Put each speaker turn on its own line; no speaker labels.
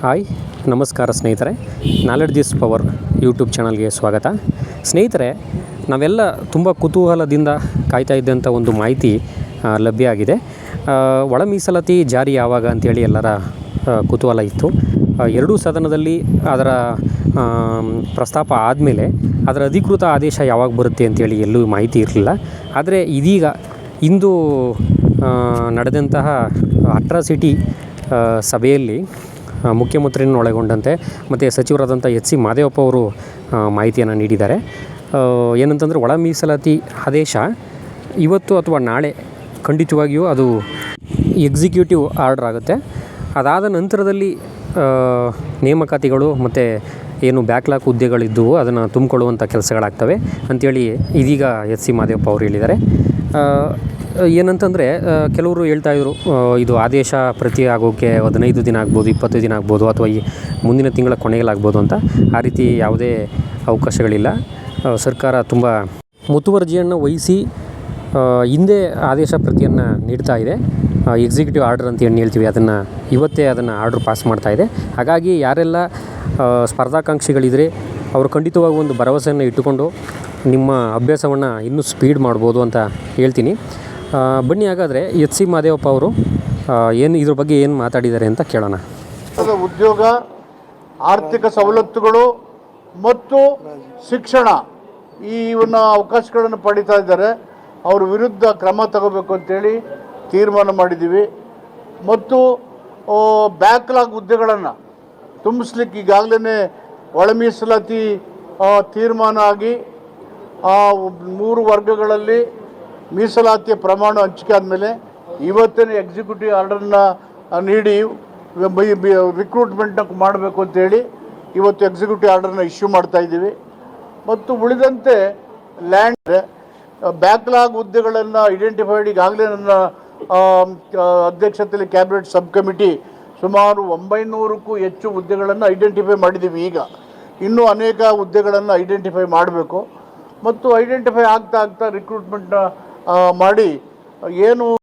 Hi, ನಮಸ್ಕಾರ ಸ್ನೇಹಿತರೆ. Knowledge this power YouTube ಚಾನಲ್ಗೆ ಸ್ವಾಗತ. ಸ್ನೇಹಿತರೆ, ನಾವೆಲ್ಲ ತುಂಬ ಕುತೂಹಲದಿಂದ ಕಾಯ್ತಾ ಇದ್ದಂಥ ಒಂದು ಮಾಹಿತಿ ಲಭ್ಯ ಆಗಿದೆ. ಒಳ ಮೀಸಲಾತಿ ಜಾರಿ ಯಾವಾಗ ಅಂತೇಳಿ ಎಲ್ಲರ ಕುತೂಹಲ ಇತ್ತು. ಎರಡೂ ಸದನದಲ್ಲಿ ಅದರ ಪ್ರಸ್ತಾಪ ಆದಮೇಲೆ ಅದರ ಅಧಿಕೃತ ಆದೇಶ ಯಾವಾಗ ಬರುತ್ತೆ ಅಂತೇಳಿ ಎಲ್ಲೂ ಮಾಹಿತಿ ಇರಲಿಲ್ಲ. ಆದರೆ ಇದೀಗ ಇಂದು ನಡೆದಂತಹ ಅಟ್ರಾಸಿಟಿ ಸಭೆಯಲ್ಲಿ ಮುಖ್ಯಮಂತ್ರಿಯನ್ನು ಒಳಗೊಂಡಂತೆ ಮತ್ತು ಸಚಿವರಾದಂಥ ಎಚ್ ಸಿ ಮಾದೇವಪ್ಪ ಅವರು ಮಾಹಿತಿಯನ್ನು ನೀಡಿದ್ದಾರೆ. ಏನಂತಂದರೆ ಒಳ ಮೀಸಲಾತಿ ಆದೇಶ ಇವತ್ತು ಅಥವಾ ನಾಳೆ ಖಂಡಿತವಾಗಿಯೂ ಅದು ಎಕ್ಸಿಕ್ಯೂಟಿವ್ ಆರ್ಡ್ರ್ ಆಗುತ್ತೆ. ಅದಾದ ನಂತರದಲ್ಲಿ ನೇಮಕಾತಿಗಳು ಮತ್ತು ಏನು ಬ್ಯಾಕ್ಲಾಕ್ ಹುದ್ದೆಗಳಿದ್ದವು, ಅದನ್ನು ತುಂಬಿಕೊಳ್ಳುವಂಥ ಕೆಲಸಗಳಾಗ್ತವೆ ಅಂಥೇಳಿ ಇದೀಗ ಎಚ್ ಸಿ ಮಾದೇವಪ್ಪ ಅವರು ಹೇಳಿದ್ದಾರೆ. ಏನಂತಂದರೆ ಕೆಲವರು ಹೇಳ್ತಾ ಇದ್ರು ಇದು ಆದೇಶ ಪ್ರತಿ ಆಗೋಕ್ಕೆ ಹದಿನೈದು ದಿನ ಆಗ್ಬೋದು ಇಪ್ಪತ್ತು ದಿನ ಆಗ್ಬೋದು, ಅಥವಾ ಈ ಮುಂದಿನ ತಿಂಗಳ ಕೊನೆಯಲ್ಲಾಗ್ಬೋದು ಅಂತ ಆ ರೀತಿ ಯಾವುದೇ ಅವಕಾಶಗಳಿಲ್ಲ. ಸರ್ಕಾರ ತುಂಬ ಮುತುವರ್ಜಿಯನ್ನು ವಹಿಸಿ ಹಿಂದೆ ಆದೇಶ ಪ್ರತಿಯನ್ನು ನೀಡ್ತಾ ಇದೆ. ಎಕ್ಸಿಕ್ಯೂಟಿವ್ ಆರ್ಡರ್ ಅಂತ ಏನು ಹೇಳ್ತೀವಿ, ಅದನ್ನು ಇವತ್ತೇ ಅದನ್ನು ಆರ್ಡ್ರ್ ಪಾಸ್ ಮಾಡ್ತಾ ಇದೆ. ಹಾಗಾಗಿ ಯಾರೆಲ್ಲ ಸ್ಪರ್ಧಾಕಾಂಕ್ಷಿಗಳಿದ್ರೆ ಅವರು ಖಂಡಿತವಾಗಿ ಒಂದು ಭರವಸೆಯನ್ನು ಇಟ್ಟುಕೊಂಡು ನಿಮ್ಮ ಅಭ್ಯಾಸವನ್ನು ಇನ್ನೂ ಸ್ಪೀಡ್ ಮಾಡ್ಬೋದು ಅಂತ ಹೇಳ್ತೀನಿ. ಬನ್ನಿ ಹಾಗಾದರೆ ಎಚ್ ಸಿ ಮಾದೇವಪ್ಪ ಅವರು ಏನು ಇದ್ರ ಬಗ್ಗೆ ಏನು ಮಾತಾಡಿದ್ದಾರೆ ಅಂತ ಕೇಳೋಣ.
ಉದ್ಯೋಗ, ಆರ್ಥಿಕ ಸವಲತ್ತುಗಳು ಮತ್ತು ಶಿಕ್ಷಣ ಈ ಇವನ್ನ ಅವಕಾಶಗಳನ್ನು ಪಡಿತಾ ಇದ್ದಾರೆ. ಅವ್ರ ವಿರುದ್ಧ ಕ್ರಮ ತಗೋಬೇಕು ಅಂತೇಳಿ ತೀರ್ಮಾನ ಮಾಡಿದ್ದೀವಿ. ಮತ್ತು ಬ್ಯಾಕ್ಲಾಗ್ ಹುದ್ದೆಗಳನ್ನು ತುಂಬಿಸ್ಲಿಕ್ಕೆ ಈಗಾಗಲೇ ಒಳ ಮೀಸಲಾತಿ ತೀರ್ಮಾನ ಆಗಿ ಮೂರು ವರ್ಗಗಳಲ್ಲಿ ಮೀಸಲಾತಿಯ ಪ್ರಮಾಣ ಹಂಚಿಕೆ ಆದಮೇಲೆ ಇವತ್ತಿನ ಎಕ್ಸಿಕ್ಯೂಟಿವ್ ಆರ್ಡರ್ನ ನೀಡಿ ರಿಕ್ರೂಟ್ಮೆಂಟ್ನ ಮಾಡಬೇಕು ಅಂತೇಳಿ ಇವತ್ತು ಎಕ್ಸಿಕ್ಯೂಟಿವ್ ಆರ್ಡರ್ನ ಇಶ್ಯೂ ಮಾಡ್ತಾ ಇದ್ದೀವಿ. ಮತ್ತು ಉಳಿದಂತೆ ಲ್ಯಾಂಡ್ ಬ್ಯಾಕ್ಲಾಗ್ ಹುದ್ದೆಗಳನ್ನು ಐಡೆಂಟಿಫೈಡ್ ಈಗಾಗಲೇ ನನ್ನ ಅಧ್ಯಕ್ಷತೆಯಲ್ಲಿ ಕ್ಯಾಬಿನೆಟ್ ಸಬ್ ಕಮಿಟಿ ಸುಮಾರು ಒಂಬೈನೂರಕ್ಕೂ ಹೆಚ್ಚು ಹುದ್ದೆಗಳನ್ನು ಐಡೆಂಟಿಫೈ ಮಾಡಿದ್ದೀವಿ ಈಗ. ಇನ್ನೂ ಅನೇಕ ಹುದ್ದೆಗಳನ್ನು ಐಡೆಂಟಿಫೈ ಮಾಡಬೇಕು. ಮತ್ತು ಐಡೆಂಟಿಫೈ ಆಗ್ತಾ ಆಗ್ತಾ ರಿಕ್ರೂಟ್ಮೆಂಟ್ನ ಮಾಡಿ. ಏನು